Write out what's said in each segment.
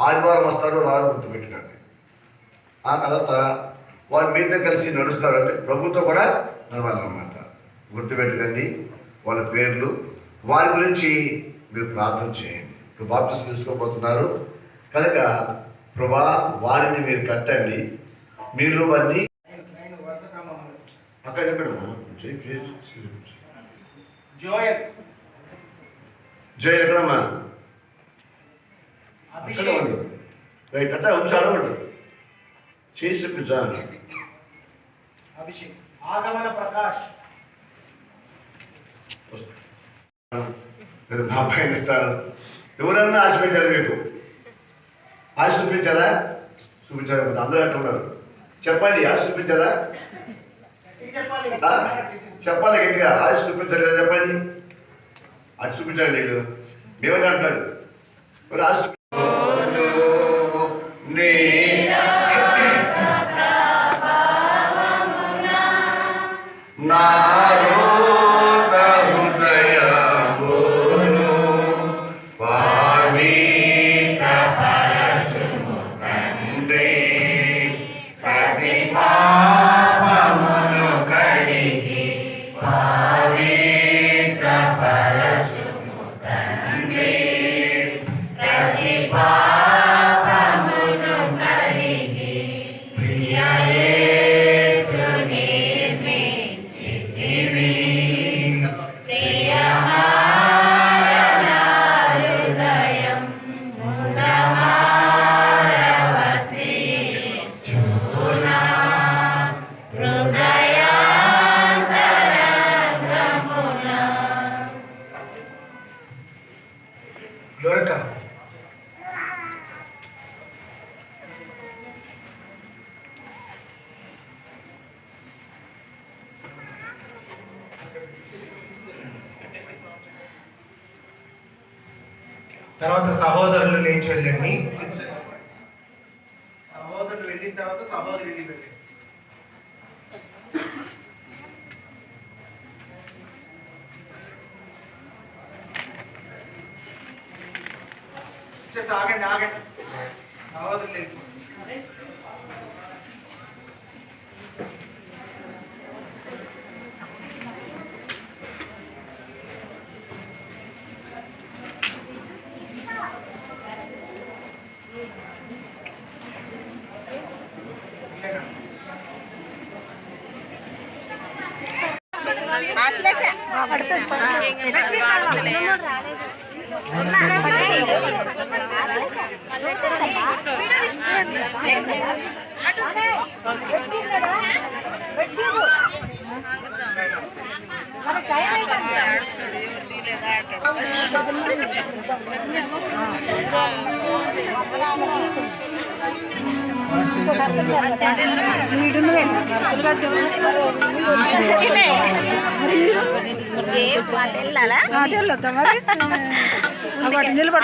ఆదివారం వస్తారు రారు గుర్తుపెట్టుకోండి. ఆ తర్వాత వారు మీతో కలిసి నడుస్తారంటే ప్రభుత్వం కూడా నడవాలన్నమాట. గుర్తుపెట్టుకోండి వాళ్ళ పేర్లు వారి గురించి మీరు ప్రార్థన చేయండి. ఇప్పుడు బాప్టిస్ట్ తీసుకోబోతున్నారు. కనుక ప్రభా వారిని మీరు కట్టండి. మీరు వారిని అక్కడ జోయల్. ఎక్కడమ్మా అక్కడ ఉండు. రైట్ అంతా ఉంచాడు ఉండు. చేసి చూపించా అభిషేక్ ఆగమన ప్రకాష్. నేను పైన ఇస్తాను ఎవరన్నా ఆశ పెట్టారు మీకు? ఆశ చూపించారా చూపించారు అందరూ అంటూ ఉన్నారు. చెప్పండి ఆశ చూపించారా చెప్పాలి గట్టిగా. ఆశ చూపించారు కదా చెప్పండి. ఆశ చూపించాలి నీకు. దేవుడు అంటాడు మరి ఆశ నీ சாகண்ட ஆகண்ட சகோதரில் இருக்கும்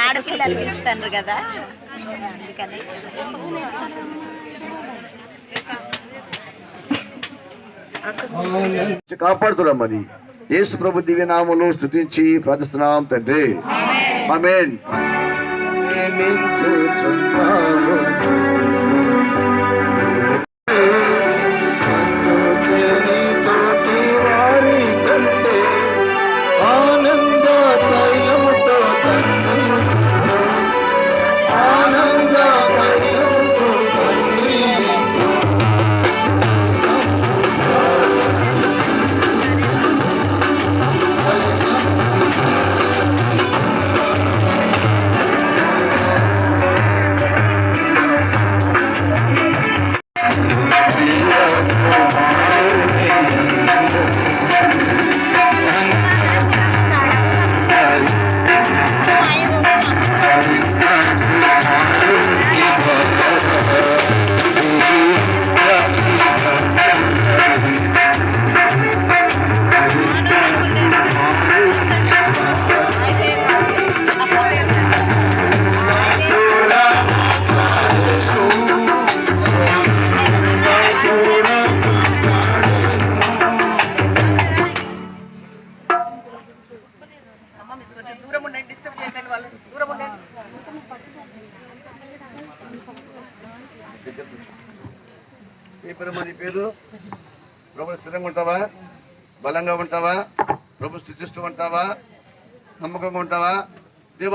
ఆడపిల్లలు ఇస్తారు కదా అందుకని కాపాడుతున్నాం అది యేసు ప్రభు దివ్య నామములో స్తుతించి ప్రార్థిస్తున్నాం తండ్రి. ఆమేన్.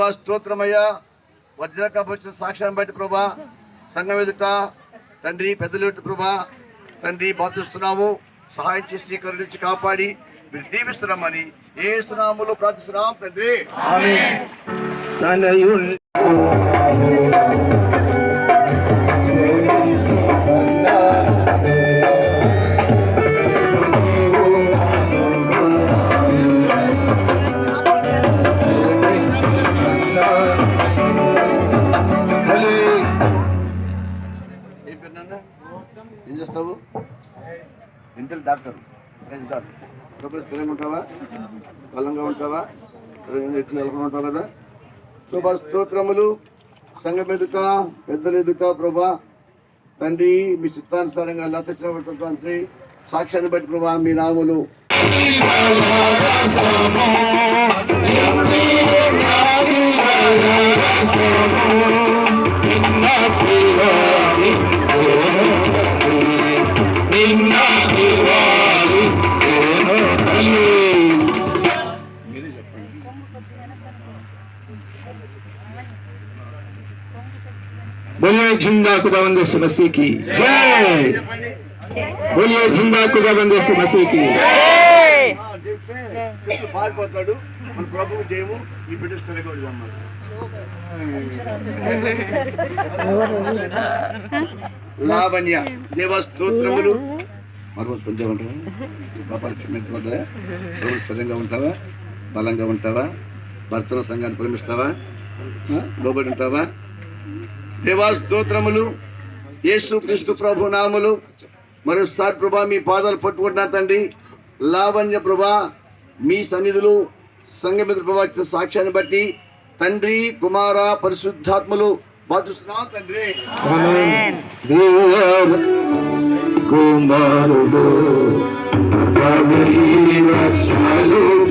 ప్రభా స్తోత్రమయ్యా. వజ్ర సాక్ష్యం బయట ప్రభా సంఘం ఎదుట తండ్రి పెద్దలు ఎదుట ప్రభా తండ్రి బాధిస్తున్నాము. సహాయం చేసి కరుణించి కాపాడి మీరు దీవిస్తున్నామని ఏ సునాములో ప్రార్థిస్తున్నాం తండ్రి. తనయుల్ ఎట్లు నెలకొంటాం కదా? శుభ స్తోత్రములు. సంఘం ఎదుట పెద్దల ఎదుట ప్రభా తండ్రి మీ చిత్తానుసారంగా లతచిన తండ్రి సాక్ష్యాన్ని బట్టి ప్రభా మీ నాములు మీరే बोलिए जिंदा खुदावंद यीशु मसीह की जय చెప్పండి बोलिए जिंदा खुदावंद यीशु मसीह की ఆ, చెప్తే చెట్టు పారిపోతాడు మన ప్రభువు జయము ఈ బిడ్డ స్థిరగొడదు అన్నమాట లావణ్య దేవ స్తోత్రములు మరో పొందేమంటావా పాపాలు క్షమించబడ్డాయా ప్రభు స్థిరంగా ఉంటావా బలంగా ఉంటావా భర్తల సంఘాన్ని ప్రేమిస్తావా ఆ? లోబడి ఉంటావా దేవా స్తోత్రములు యేసు క్రీస్తు ప్రభు నామములు మరోసారి ప్రభా మీ పాదాలు పట్టుకుంటున్నా తండ్రి. లావణ్య ప్రభా మీ సన్నిధులు సంగమిత ప్రభా ఇచ్చిన సాక్ష్యాన్ని బట్టి తండ్రి కుమార పరిశుద్ధాత్మలు బాధిస్తున్నాం తండ్రి. ఆమేన్. దేవుడు కుమారుడు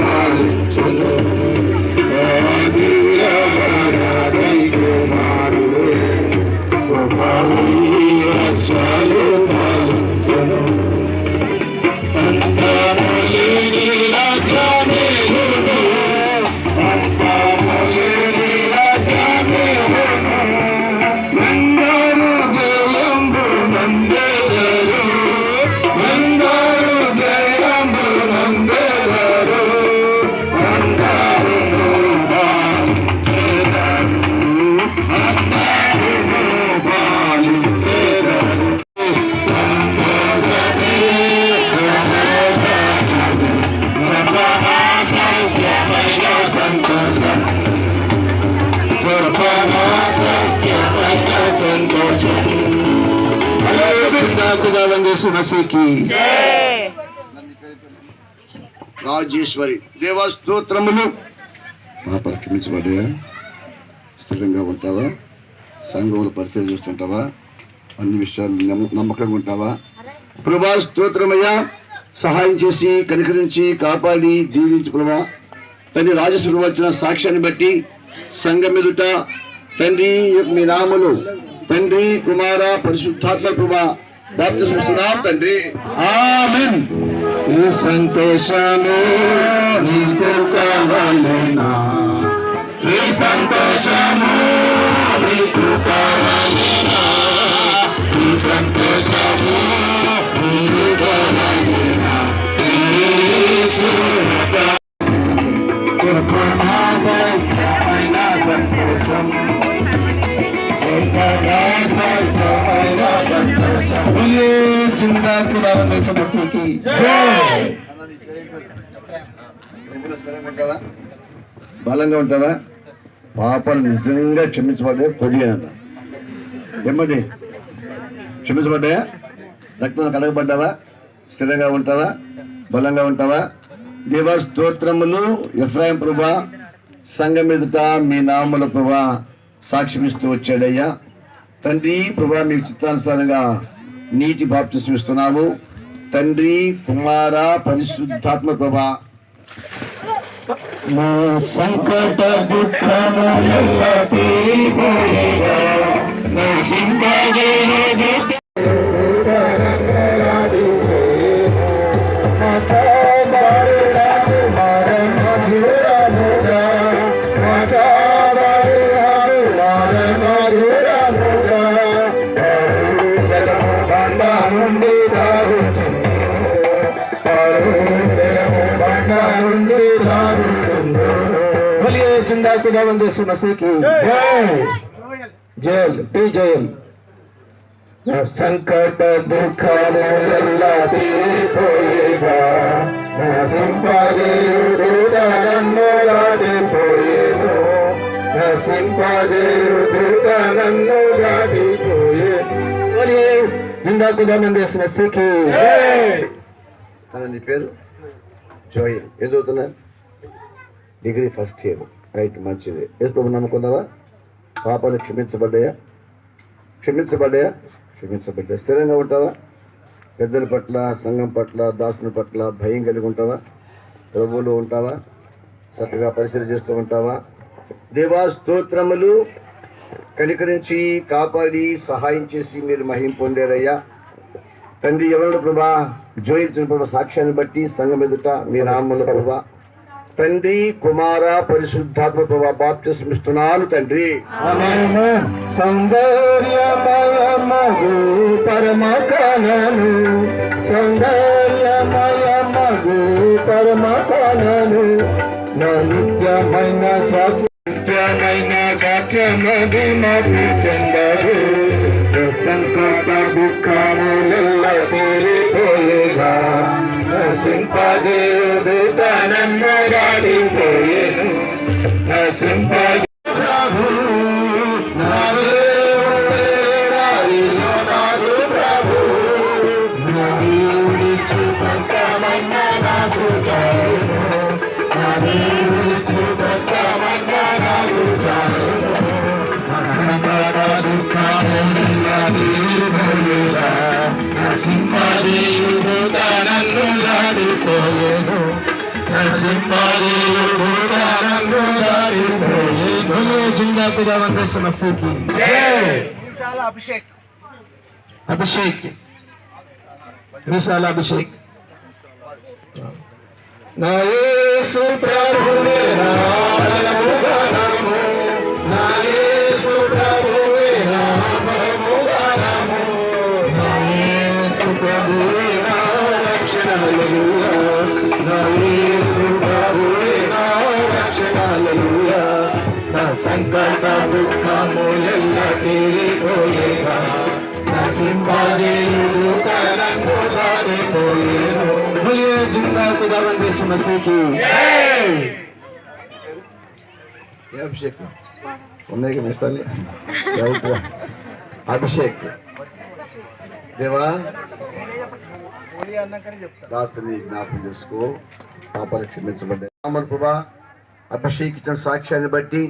పాలించును. మసీకి రాజేశ్వరి దేవా స్తోత్రములు. పాప క్షమించబడ్డాయా స్థిరంగా ఉంటావా? సంఘములు పరిశీలన చేస్తుంటావా? అన్ని విషయాలు నమ్మ- నమ్మకంగా ఉంటావా? ప్రభా స్తోత్రమయ్యా సహాయం చేసి కనికరించి కాపాడి జీవించు ప్రభా తండ్రి రాజేశ్వరి వచ్చిన సాక్ష్యాన్ని బట్టి సంఘం ఎదుట తండ్రి మీ నామలు తండ్రి కుమార పరిశుద్ధాత్మ ప్రభా బాప్తిస్తున్నాం తండ్రి ఆమెన్ ఈ సంతోషము నీకు కావాలనా ఈ సంతోషము నీకు కావాలనా ఈ సంతోషము బలంగా ఉంటావా? పాపం నిజంగా క్షమించబడ్డే కొద్దిగా ఏమండి క్షమించబడ్డాయా? రక్తం కడగబడ్డావా? స్థిరంగా ఉంటావా? బలంగా ఉంటావా? దేవ స్తోత్రములు ఎఫ్రాయం ప్రభా సంఘం ఎదుట మీ నామల ప్రభా సాక్షిమిస్తూ వచ్చాడయ్యా. తండ్రి ప్రభా మీ చిత్తానుసారంగా నీటి బాప్తిస్మిస్తున్నాము తండ్రి కుమార పరిశుద్ధాత్మ ప్రభా. మా సంకట దుఃఖముల తీరిపోయేగా నా సింపగేది జిందా ఖుదావంద మసీకి జై. జైల్ టీ నా సంకట దుఃఖములెల్ల తీరిపోయేగా. నా సింపదేయుడు నన్ను దాటిపోయేను నా సింపదేయుడు నన్ను దాటిపోయేను బోలియే జిందా ఖుదావంద మసీకి జై తన నీ పేరు? జోయల్ ఏం చదువుతున్నా డిగ్రీ ఫస్ట్ ఇయర్. రైట్ మంచిది. యేసు ప్రభు నమ్ముకున్నావా పాపాలు క్షమించబడ్డాయా? క్షమించబడ్డాయా? క్షమించబడ్డా స్థిరంగా ఉంటావా? పెద్దల పట్ల సంఘం పట్ల దాసుని పట్ల భయం కలిగి ఉంటావా? ప్రభువులు ఉంటావా? చక్కగా పరిశీలన చేస్తూ ఉంటావా? దేవా స్తోత్రములు కనికరించి కాపాడి సహాయం చేసి మీరు మహిం పొందారయ్యా. తండ్రి ఎవరు ప్రభా? జోయించిన ప్రభా సాక్ష్యాన్ని బట్టి సంఘం ఎదుట మీ నామల ప్రభా తండ్రి కుమార పరిశుద్ధాత్మ ప్రభా బాప్తిస్మిస్తున్నాను తండ్రి. సౌందర్యమయమగు పరమ కనను సౌందర్యమయమగు పరమ కనను నా నిత్యమైన శ్వాస నిత్యమైన సాక్ష్యమది మగు చందరు. నా సంకట దుఃఖములెల్ల తీరిపోయేగా. నసింపజేదు తనన్ను రాడిపోయేను నసింపజే జై విశాల అభిషేక్. అభిషేక్. విశాల అభిషేక్. నా యేసు ప్రభువే నా నా సంకట దుఃఖములెల్ల తీరిపోయేగా నా సింహాదేవుడు తనను దారిపోయేను బోలియే జిందా ఖుదావంద సమస్యకి ఏ అభిషేక్ ఉన్నాయి కదా మిసాలు రైట్ అభిషేక్ దేవా హోలీ అన్నాకనే చెప్తా దాస్తుని జ్ఞాపకం చేసుకో పాపాలు క్షమించబడ్డాయి రామన్ ప్రభా అభిషేకించిన సాక్ష్యాన్ని బట్టి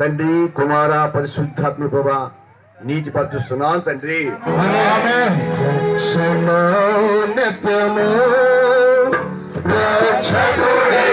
తండ్రి కుమార పరిశుద్ధాత్మ ప్రభా నీటి పరుస్తున్నాను తండ్రి. రక్షణ నిత్యము రక్షకుడే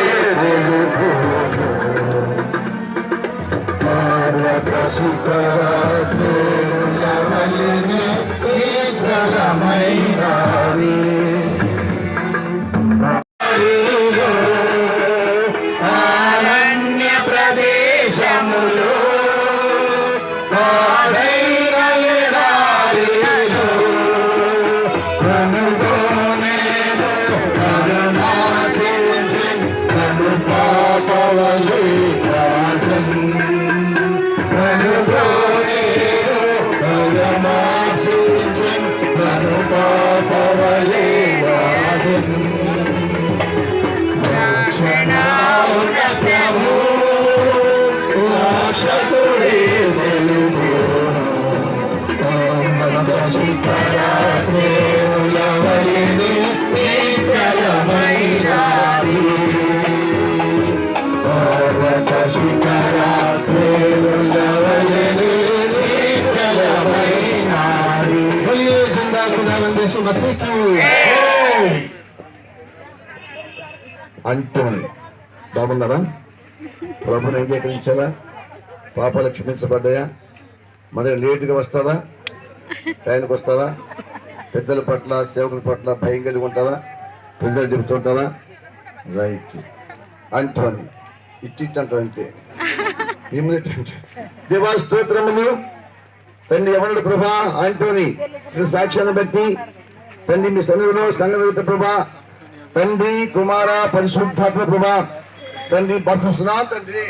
అంటోని. బాగున్నారా? ప్రభుని అంగీకరించావా పాపాలు క్షమించబడ్డాయా? మరి లేటుగా వస్తావా? టైంకి వస్తావా? పెద్దల పట్ల సేవకుల పట్ల భయం కలిగి ఉంటావా? పెద్దలు చెబుతుంటావా? రైట్. అంటోని. ఇట్టి అంటావు అంతే. ఇమ్మీడియట్ అంటే దేవా స్తోత్రములు. తండ్రి ఎవరు ప్రభా అంటోని. సాక్ష్యాన్ని బట్టి తండ్రి మీ సన్నిధిలో సంగతి ప్రభా. తండ్రి కుమార పరిశుద్ధాత్మ ప్రభా తండ్రి బతుకుస్తున్నా తండ్రి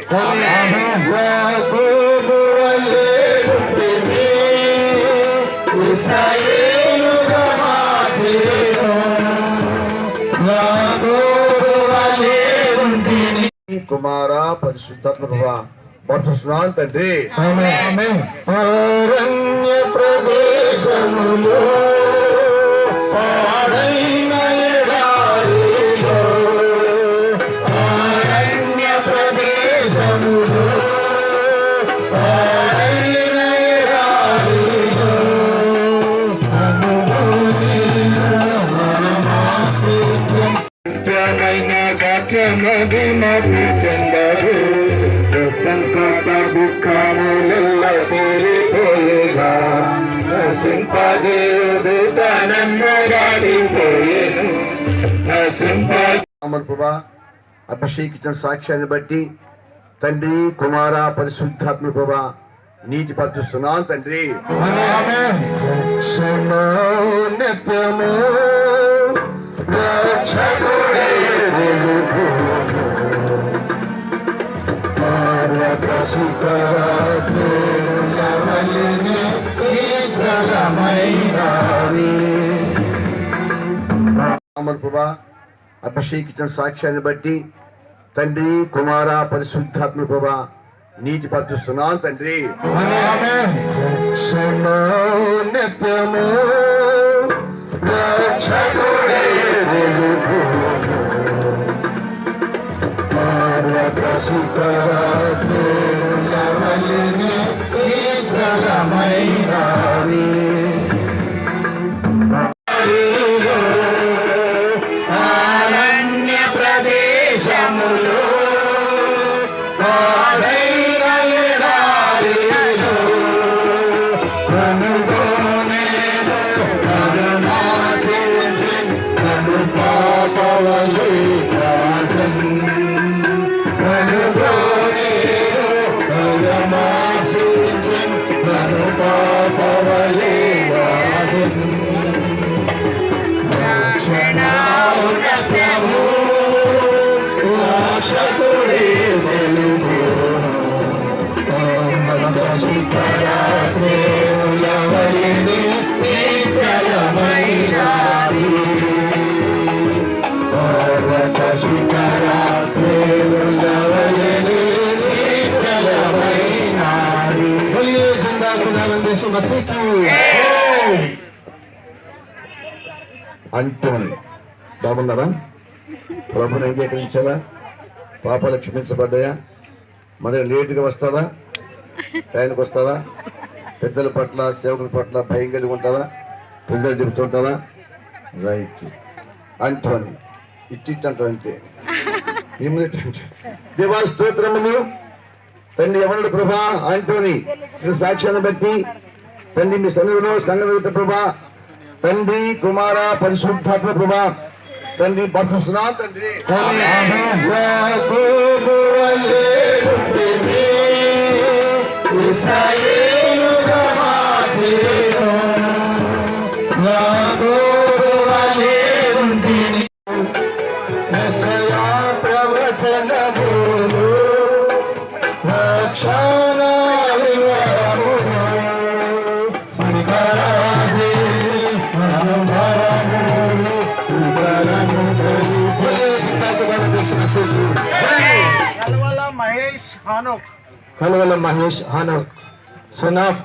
కుమార పరిశుద్ధాత్మ ప్రభా బతుకుస్తున్నాను తండ్రి అరణ్య ప్రదేశములో పాడైన ప్రభా అభిషేకించిన సాక్ష్యాన్ని బట్టి తండ్రి కుమార పరిశుద్ధాత్మ ప్రభా నీటి పట్టుస్తున్నాను తండ్రి. క్షమో ప్రభా అభిషేకించిన సాక్ష్యాన్ని బట్టి తండ్రి కుమార పరిశుద్ధాత్మ ప్రభా నీటి పట్టుస్తున్నాను తండ్రి. క్షమో నిత్యము Amen. అంటోని. బాగున్నారా? ప్రభుని అంగీకరించావా పాపాలు క్షమించబడ్డాయా? మరి లేటుగా వస్తావా? టైంకి వస్తావా? పెద్దల పట్ల సేవకుల పట్ల భయం కలిగి ఉంటావా? పెద్దలు చెబుతుంటావా? రైట్. అంటోని. ఇట్టి అంటావు అంతే. దేవా స్తోత్రములు. తండ్రి ఎవరుడు ప్రభా అంటోని. సాక్ష్యాన్ని బట్టి. తండ్రి మీ సన్నిధిలో సంగతి ప్రభా తండ్రి కుమార పరిశుద్ధాత్మ ప్రభా తండ్రి బతుకుస్తున్నా తండ్రి ప్రవచనములు Kalavala Mahesh honour son of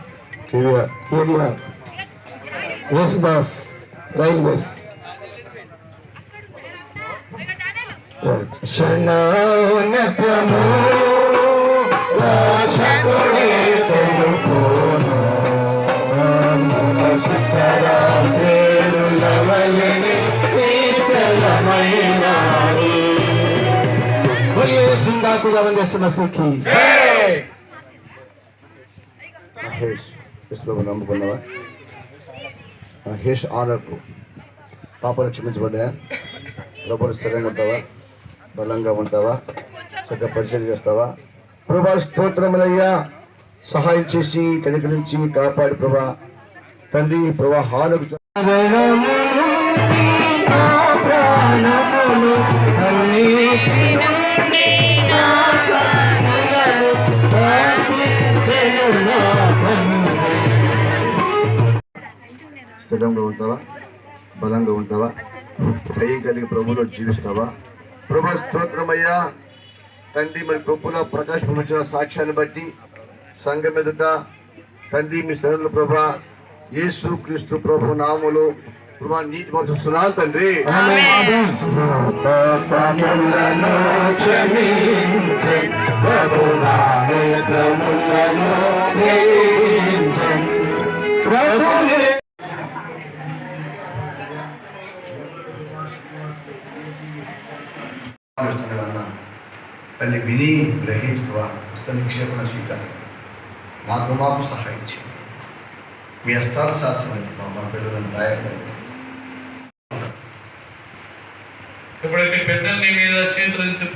KDR Yesudas railways. క్షణోన్నతము రాశకుడే తెలుపును శిఖరా మహేష్ విశ్వము నమ్ముకున్నావా? మహేష్ ఆనర్కు పాపలు క్షమించబడ్డాయా ప్రభుత్వ స్థిరంగా ఉంటావా? బలంగా ఉంటావా? చక్కగా పరిచయం చేస్తావా? ప్రభా స్తోత్రములయ్యా. సహాయం చేసి కనికరించి కాపాడి ప్రభా. తండ్రి ప్రభా హాలకు ప్రాణములు స్థిరంగా ఉంటావా? బలంగా ఉంటావా? భయం కలిగి ప్రభులో జీవిస్తావా? ప్రభు స్తోత్రమయ్యా తండ్రి మరి గొప్పలో ప్రకాశించిన సాక్ష్యాన్ని బట్టి సంఘం ఎదుట తండ్రి మీ శరణులు ప్రభా యేసు క్రీస్తు ప్రభు నాములు ప్రభా నీటి పంపిస్తున్నాను తండ్రి. పాపములను క్షమించు ప్రభు నా నేత్రములను గ్రహించు. ప్రభువే తల్లి విని గ్రహించుకోవా హస్త నిక్షేపణ స్వీకారం మాకు మాకు సహాయం చేయండి మీ హస్తాల శాస్త్రం మా పిల్లలను దయకండి ఎప్పుడైతే పెద్దలు నీ మీద చేతుల నుంచి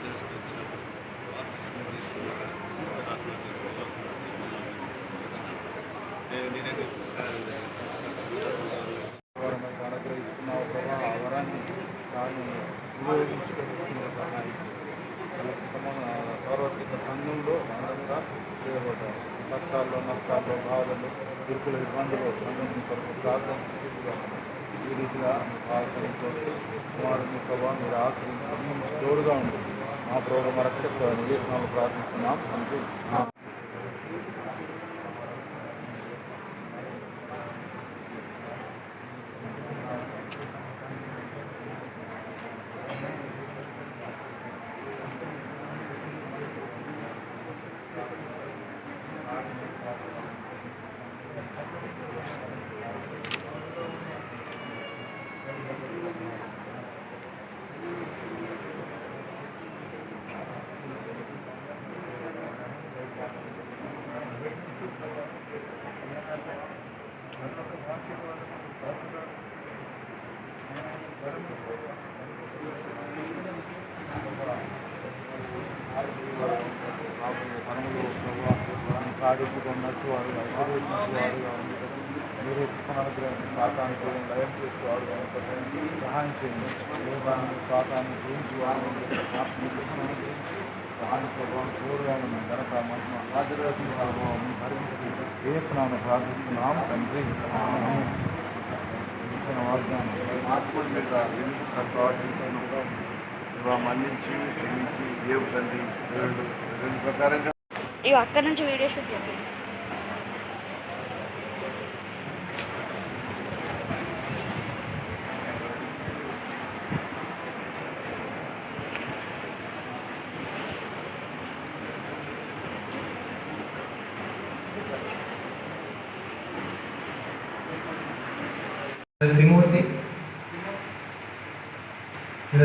ప్రార్థిస్తారో తిమూర్తి బ్రదర్ అనుగ్రహిస్తున్నావు ప్రభా ఆ వరాన్ని తాను వినియోగించుకుని సంఘంలో అందరంగా చేయబడ్డారు కష్టాల్లో నష్టాల్లో బాధలు ఇరుకుల ఇబ్బందులు సంఘం కొరకు ప్రార్థన ఈ రీతిగా ఆశ్రయించవచ్చు కుమారుని ప్రభావం మీరు ఆశ్రయించడం తోడుగా ఉంటుంది. మా ప్రభావ మరొక నివేశనాలు ప్రార్థిస్తున్నాం. అంటే అనుగ్రహించినట్టు వారుగా ఉండటం మీరు అనుగ్రహం శాతానికి లయం ఉండటం సహాయం చేయండి. దేవాన్ని శాతాన్ని గురించి వారు దాని ప్రభావం తోడుగా ఉన్న గనక మహిమ ఆదివాసీ ప్రభావం భరించి వేస్తున్నాను ప్రార్థిస్తున్నాం తండ్రి. ఇచ్చిన వాగ్దానం. ఆత్మల మీద మన్నించి క్షమించి దేవు తండ్రి. రెండు ప్రకారంగా ఇవి అక్కడ నుంచి వీడియో షూట్ చేయండి.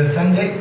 Sanjay